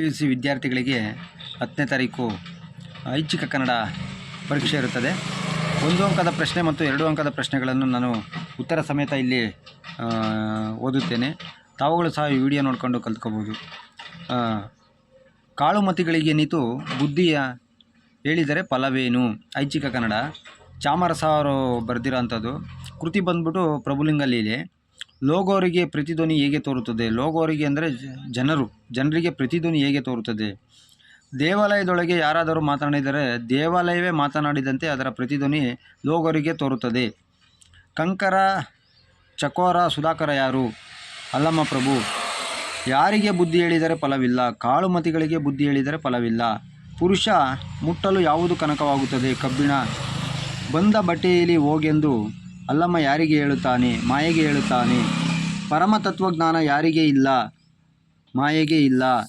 P U C ವಿದ್ಯಾರ್ಥಿಗಳಿಗೆ ಹತ್ತನೇ ತಾರೀಕು ಐಚ್ಛಿಕ ಕನ್ನಡ ಪರೀಕ್ಷೆ ಇರುತ್ತದೆ. ಒಂದು ಅಂಕದ ಪ್ರಶ್ನೆ ಮತ್ತು ಎರಡು ಅಂಕದ ಪ್ರಶ್ನೆಗಳನ್ನು ನಾನು ಉತ್ತರ ಸಮೇತ ಇಲ್ಲಿ ಓದುತ್ತೇನೆ. ತಾವುಗಳು ಸಹ ಈ ವಿಡಿಯೋ ನೋಡಿಕೊಂಡು ಕಲ್ತ್ಕೋಬೋದು. ಕಾಳುಮತಿಗಳಿಗೆ ನೀತು ಬುದ್ಧಿಯ ಹೇಳಿದರೆ ಫಲವೇನು? ಐಚ್ಛಿಕ ಕನ್ನಡ. ಚಾಮರಸ ಅವರು ಬರೆದಿರೋ ಅಂಥದ್ದು ಕೃತಿ ಬಂದ್ಬಿಟ್ಟು ಪ್ರಭುಲಿಂಗ ಲೀಲೆ. ಲೋಗೋರಿಗೆ ಪ್ರತಿಧ್ವನಿ ಹೇಗೆ ತೋರುತ್ತದೆ? ಲೋಗೋರಿಗೆ ಅಂದರೆ ಜನರು, ಜನರಿಗೆ ಪ್ರತಿಧ್ವನಿ ಹೇಗೆ ತೋರುತ್ತದೆ? ದೇವಾಲಯದೊಳಗೆ ಯಾರಾದರೂ ಮಾತನಾಡಿದರೆ ದೇವಾಲಯವೇ ಮಾತನಾಡಿದಂತೆ ಅದರ ಪ್ರತಿಧ್ವನಿ ಲೋಗೋರಿಗೆ ತೋರುತ್ತದೆ. ಕಂಕರ, ಚಕೋರ, ಸುಧಾಕರ ಯಾರು? ಅಲ್ಲಮ್ಮ ಪ್ರಭು, ಯಾರಿಗೆ ಬುದ್ಧಿ ಹೇಳಿದರೆ ಫಲವಿಲ್ಲ, ಕಾಳುಮತಿಗಳಿಗೆ ಬುದ್ಧಿ ಹೇಳಿದರೆ ಫಲವಿಲ್ಲ. ಪುರುಷ, ಮುಟ್ಟಲು ಯಾವುದು ಕನಕವಾಗುತ್ತದೆ? ಕಬ್ಬಿಣ, ಬಂದ ಬಟ್ಟೆಯಲ್ಲಿ ಹೋಗೆಂದು ಅಲ್ಲಮ್ಮ ಯಾರಿಗೆ ಹೇಳುತ್ತಾನೆ? ಮಾಯೆಗೆ ಹೇಳುತ್ತಾನೆ. ಪರಮ ತತ್ವಜ್ಞಾನ ಯಾರಿಗೆ ಇಲ್ಲ? ಮಾಯೆಗೆ ಇಲ್ಲ.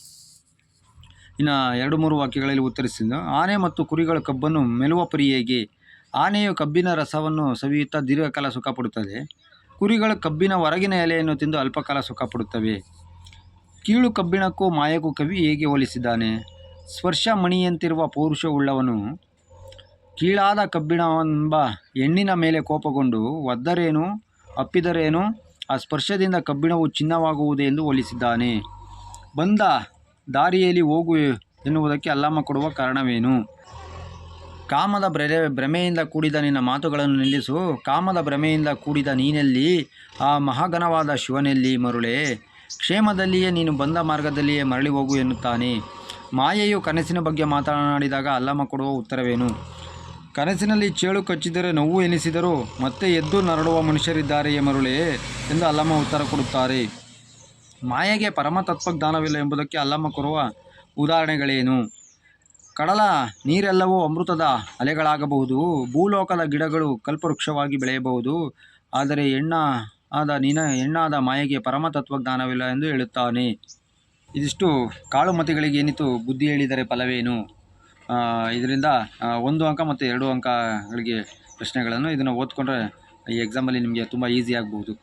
ಇನ್ನು ಎರಡು ಮೂರು ವಾಕ್ಯಗಳಲ್ಲಿ ಉತ್ತರಿಸಿದ್ದು, ಆನೆ ಮತ್ತು ಕುರಿಗಳ ಕಬ್ಬನ್ನು ಮೆಲುವ ಪರಿ ಹೇಗೆ? ಆನೆಯು ಕಬ್ಬಿನ ರಸವನ್ನು ಸವಿಯುತ್ತಾ ದೀರ್ಘಕಾಲ ಸುಖ ಪಡುತ್ತದೆ. ಕುರಿಗಳು ಕಬ್ಬಿನ ಹೊರಗಿನ ಎಲೆಯನ್ನು ತಿಂದು ಅಲ್ಪಕಾಲ ಸುಖ ಪಡುತ್ತವೆ. ಕೀಳು ಕಬ್ಬಿಣಕ್ಕೂ ಮಾಯಕ್ಕೂ ಕವಿ ಹೇಗೆ ಹೋಲಿಸಿದ್ದಾನೆ? ಸ್ಪರ್ಶ ಮಣಿಯಂತಿರುವ ಪೌರುಷವುಳ್ಳವನು ಕೀಳಾದ ಕಬ್ಬಿಣವೆಂಬ ಹೆಣ್ಣಿನ ಮೇಲೆ ಕೋಪಗೊಂಡು ಒದ್ದರೇನು, ಅಪ್ಪಿದರೇನು, ಆ ಸ್ಪರ್ಶದಿಂದ ಕಬ್ಬಿಣವು ಚಿನ್ನವಾಗುವುದು ಎಂದು ಹೋಲಿಸಿದ್ದಾನೆ. ಬಂದ ದಾರಿಯಲ್ಲಿ ಹೋಗು ಎನ್ನುವುದಕ್ಕೆ ಅಲ್ಲಮ್ಮ ಕೊಡುವ ಕಾರಣವೇನು? ಕಾಮದ ಭ್ರಮೆ ಭ್ರಮೆಯಿಂದ ಕೂಡಿದ ನಿನ್ನ ಮಾತುಗಳನ್ನು ನಿಲ್ಲಿಸು. ಕಾಮದ ಭ್ರಮೆಯಿಂದ ಕೂಡಿದ ನೀನೆಲ್ಲಿ? ಆ ಮಹಾಗನವಾದ ಶಿವನೆಲ್ಲಿ ಮರುಳೆ? ಕ್ಷೇಮದಲ್ಲಿಯೇ ನೀನು ಬಂದ ಮಾರ್ಗದಲ್ಲಿಯೇ ಮರಳಿ ಹೋಗು ಎನ್ನುತ್ತಾನೆ. ಮಾಯೆಯು ಕನಸಿನ ಬಗ್ಗೆ ಮಾತನಾಡಿದಾಗ ಅಲ್ಲಮ್ಮ ಕೊಡುವ ಉತ್ತರವೇನು? ಕನಸಿನಲ್ಲಿ ಚೇಳು ಕಚ್ಚಿದರೆ ನೋವು ಎನಿಸಿದರೂ ಮತ್ತೆ ಎದ್ದು ನರಡುವ ಮನುಷ್ಯರಿದ್ದಾರೆಯೇ ಮರುಳೇ ಎಂದು ಅಲ್ಲಮ್ಮ ಉತ್ತರ ಕೊಡುತ್ತಾರೆ. ಮಾಯೆಗೆ ಪರಮ ತತ್ವಜ್ಞಾನವಿಲ್ಲ ಎಂಬುದಕ್ಕೆ ಅಲ್ಲಮ್ಮ ಕೊರುವ ಉದಾಹರಣೆಗಳೇನು? ಕಡಲ ನೀರೆಲ್ಲವೂ ಅಮೃತದ ಅಲೆಗಳಾಗಬಹುದು. ಭೂಲೋಕದ ಗಿಡಗಳು ಕಲ್ಪವೃಕ್ಷವಾಗಿ ಬೆಳೆಯಬಹುದು. ಆದರೆ ಎಣ್ಣ ಆದ ನಿನ ಹೆಣ್ಣಾದ ಮಾಯೆಗೆ ಪರಮ ತತ್ವಜ್ಞಾನವಿಲ್ಲ ಎಂದು ಹೇಳುತ್ತಾನೆ. ಇದಿಷ್ಟು ಕಾಳುಮತಿಗಳಿಗೆ ಏನಿತ್ತು ಬುದ್ಧಿ ಹೇಳಿದರೆ ಫಲವೇನು? ಇದರಿಂದ ಒಂದು ಅಂಕ ಮತ್ತು ಎರಡು ಅಂಕಗಳಿಗೆ ಪ್ರಶ್ನೆಗಳನ್ನು ಇದನ್ನು ಓದ್ಕೊಂಡ್ರೆ ಈ ಎಕ್ಸಾಮಲ್ಲಿ ನಿಮಗೆ ತುಂಬ ಈಸಿ ಆಗ್ಬೋದು.